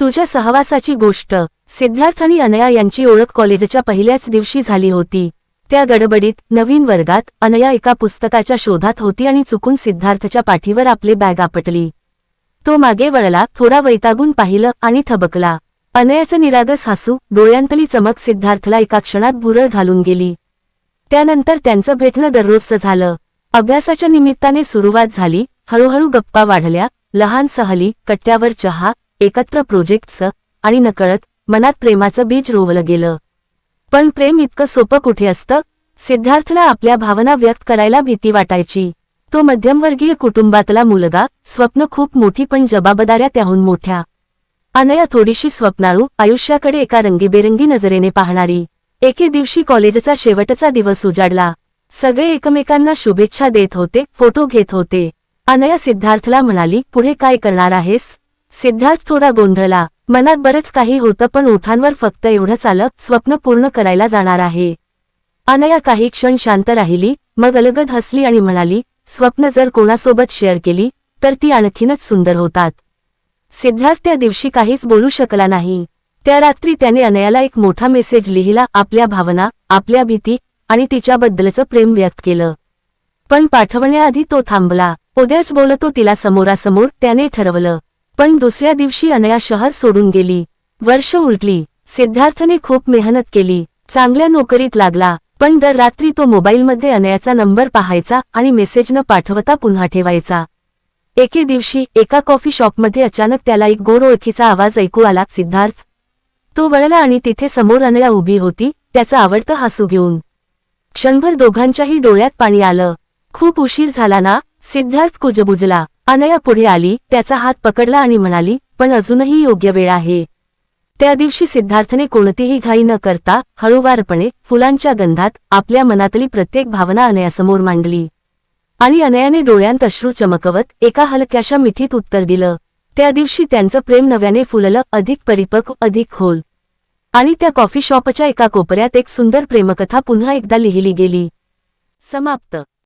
तुझ्या सहवासाची गोष्ट. सिद्धार्थ आणि अनया यांची ओळख कॉलेजच्या पहिल्याच दिवशी झाली होती. त्या गडबडीत नवीन वर्गात अनया एका पुस्तकाच्या शोधात होती आणि चुकून सिद्धार्थच्या पाठीवर आपले बॅग आपटली. तो मागे वळला थोडा वैतागून पाहिलं आणि थबकला. अनयाचं निरागस हसू डोळ्यांतली चमक सिद्धार्थला एका क्षणात भुरळ घालून गेली. त्यानंतर त्यांचं भेटणं दररोजचं झालं. अभ्यासाच्या निमित्ताने सुरुवात झाली हळूहळू गप्पा वाढल्या लहान सहली कट्ट्यावर चहा एकत्र प्रोजेक्टचं आणि नकळत मनात प्रेमाचं बीज रोवलं गेलं. पण प्रेम इतकं सोपं कुठे असतं? सिद्धार्थला आपल्या भावना व्यक्त करायला भीती वाटायची. तो मध्यमवर्गीय कुटुंबातला मुलगा स्वप्न खूप मोठी पण जबाबदाऱ्या त्याहून मोठ्या. अनया थोडीशी स्वप्नाळू आयुष्याकडे एका रंगीबेरंगी नजरेने पाहणारी. एके दिवशी कॉलेजचा शेवटचा दिवस उजाडला. सगळे एकमेकांना शुभेच्छा देत होते फोटो घेत होते. अनया सिद्धार्थला म्हणाली पुढे काय करणार आहेस? सिद्धार्थ थोडा गोंधळला. मनात बरंच काही होतं पण ओठांवर फक्त एवढंच आलं स्वप्न पूर्ण करायला जाणार आहे. अनया काही क्षण शांत राहिली मग अलगद हसली आणि म्हणाली स्वप्न जर कोणासोबत शेअर केली तर ती आणखीनच सुंदर होतात. सिद्धार्थ त्या दिवशी काहीच बोलू शकला नाही. त्या रात्री त्याने अनयाला एक मोठा मेसेज लिहिला आपल्या भावना आपल्या भीती आणि तिच्याबद्दलचं प्रेम व्यक्त केलं. पण पाठवण्याआधी तो थांबला. उद्याच बोलतो तिला समोरासमोर त्याने ठरवलं. पण दुसऱ्या दिवशी अनया शहर सोडून गेली. वर्ष उलटली. सिद्धार्थने खूप मेहनत केली. चांगल्या नोकरीत लागला. पण दर रात्री तो मोबाईलमध्ये अनयाचा नंबर पाहायचा आणि मेसेज न पाठवता पुन्हा ठेवायचा. एके दिवशी एका कॉफी शॉपमध्ये अचानक त्याला एक गोड ओळखीचा आवाज ऐकू आला सिद्धार्थ. तो वळला आणि तिथे समोर अनया उभी होती त्याचं आवडतं हसू घेऊन. क्षणभर दोघांच्याही डोळ्यात पाणी आलं. खूप उशीर झाला ना? सिद्धार्थ कुजबुजला. अनया पुढे आली त्याचा हात पकडला आणि म्हणाली पण अजूनही योग्य वेळ आहे. त्या दिवशी सिद्धार्थने कोणतीही घाई न करता हळूवारपणे फुलांच्या गंधात आपल्या मनातली प्रत्येक भावना अनयासमोर मांडली. आणि अनयाने डोळ्यांत अश्रू चमकवत एका हलक्याशा मिठीत उत्तर दिलं. त्या दिवशी त्यांचं प्रेम नव्याने फुललं अधिक परिपक्व अधिक खोल. आणि त्या कॉफी शॉपच्या एका कोपऱ्यात एक सुंदर प्रेमकथा पुन्हा एकदा लिहिली गेली. समाप्त.